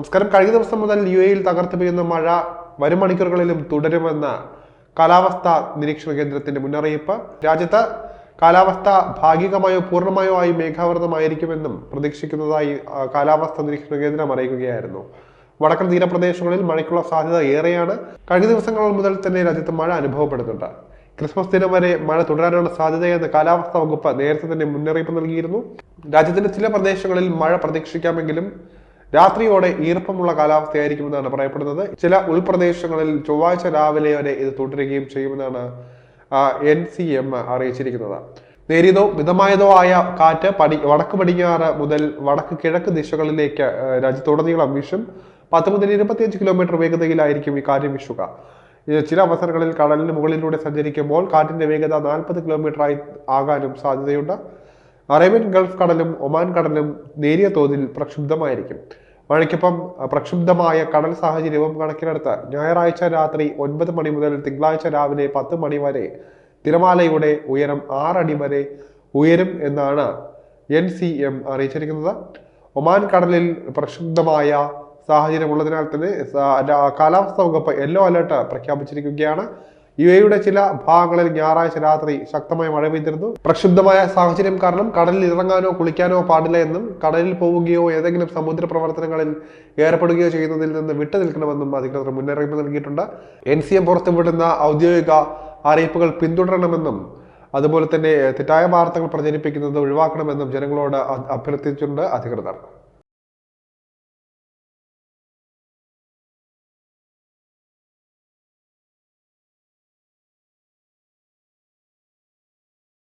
നമസ്കാരം. കഴിഞ്ഞ ദിവസം മുതൽ യു എയിൽ തകർത്ത് പെയ്യുന്ന മഴ വരും മണിക്കൂറുകളിലും തുടരുമെന്ന കാലാവസ്ഥാ നിരീക്ഷണ കേന്ദ്രത്തിന്റെ മുന്നറിയിപ്പ്. രാജ്യത്ത് കാലാവസ്ഥ ഭാഗികമായോ പൂർണമായോ ആയി മേഘാവൃതമായിരിക്കുമെന്നും പ്രതീക്ഷിക്കുന്നതായി കാലാവസ്ഥാ നിരീക്ഷണ കേന്ദ്രം അറിയിക്കുകയായിരുന്നു. വടക്കൻ തീരപ്രദേശങ്ങളിൽ മഴയ്ക്കുള്ള സാധ്യത ഏറെയാണ്. കഴിഞ്ഞ ദിവസങ്ങൾ മുതൽ തന്നെ രാജ്യത്ത് മഴ അനുഭവപ്പെടുന്നുണ്ട്. ക്രിസ്മസ് ദിനം വരെ മഴ തുടരാനുള്ള സാധ്യതയെന്ന് കാലാവസ്ഥാ വകുപ്പ് നേരത്തെ തന്നെ മുന്നറിയിപ്പ് നൽകിയിരുന്നു. രാജ്യത്തിന്റെ ചില പ്രദേശങ്ങളിൽ മഴ പ്രതീക്ഷിക്കാമെങ്കിലും രാത്രിയോടെ ഈർപ്പമുള്ള കാലാവസ്ഥയായിരിക്കുമെന്നാണ് പറയപ്പെടുന്നത്. ചില ഉൾപ്രദേശങ്ങളിൽ ചൊവ്വാഴ്ച രാവിലെ വരെ ഇത് തുടരുകയും ചെയ്യുമെന്നാണ് എൻ സി എം അറിയിച്ചിരിക്കുന്നത്. നേരിയതോ മിതമായതോ ആയ കാറ്റ് പടി വടക്ക് പടിഞ്ഞാറ് മുതൽ വടക്ക് കിഴക്ക് ദിശകളിലേക്ക് രാജ്യത്തുടനീളം വീശും. പത്ത് മുതൽ ഇരുപത്തിയഞ്ച് കിലോമീറ്റർ വേഗതയിലായിരിക്കും ഈ കാറ്റ് വീശുക. ചില അവസരങ്ങളിൽ കടലിന് മുകളിലൂടെ സഞ്ചരിക്കുമ്പോൾ കാറ്റിന്റെ വേഗത നാൽപ്പത് കിലോമീറ്റർ ആയി ആകാനും സാധ്യതയുണ്ട്. അറേബ്യൻ ഗൾഫ് കടലും ഒമാൻ കടലും നേരിയ തോതിൽ പ്രക്ഷുബ്ധമായിരിക്കും. മഴയ്ക്കൊപ്പം പ്രക്ഷുബ്ധമായ കടൽ സാഹചര്യവും കണക്കിലെടുത്ത് ഞായറാഴ്ച രാത്രി ഒൻപത് മണി മുതൽ തിങ്കളാഴ്ച രാവിലെ പത്ത് മണി വരെ തിരമാലയുടെ ഉയരം ആറടി വരെ ഉയരും എന്നാണ് എൻ സി എം അറിയിച്ചിരിക്കുന്നത്. ഒമാൻ കടലിൽ പ്രക്ഷുബ്ധമായ സാഹചര്യം ഉള്ളതിനാൽ തന്നെ കാലാവസ്ഥാ വകുപ്പ് യെല്ലോ അലർട്ട് പ്രഖ്യാപിച്ചിരിക്കുകയാണ്. യു എയുടെ ചില ഭാഗങ്ങളിൽ ഞായറാഴ്ച രാത്രി ശക്തമായ മഴ പെയ്തിരുന്നു. പ്രക്ഷുബ്ധമായ സാഹചര്യം കാരണം കടലിൽ ഇറങ്ങാനോ കുളിക്കാനോ പാടില്ല എന്നും കടലിൽ പോവുകയോ ഏതെങ്കിലും സമുദ്ര പ്രവർത്തനങ്ങളിൽ ഏർപ്പെടുകയോ ചെയ്യുന്നതിൽ നിന്ന് വിട്ടു നിൽക്കണമെന്നും അധികൃതർ മുന്നറിയിപ്പ് നൽകിയിട്ടുണ്ട്. എൻ സി എം പുറത്തുവിടുന്ന ഔദ്യോഗിക അറിയിപ്പുകൾ പിന്തുടരണമെന്നും അതുപോലെ തന്നെ തെറ്റായ വാർത്തകൾ പ്രചരിപ്പിക്കുന്നത് ഒഴിവാക്കണമെന്നും ജനങ്ങളോട് അഭ്യർത്ഥിച്ചിട്ടുണ്ട് അധികൃതർ.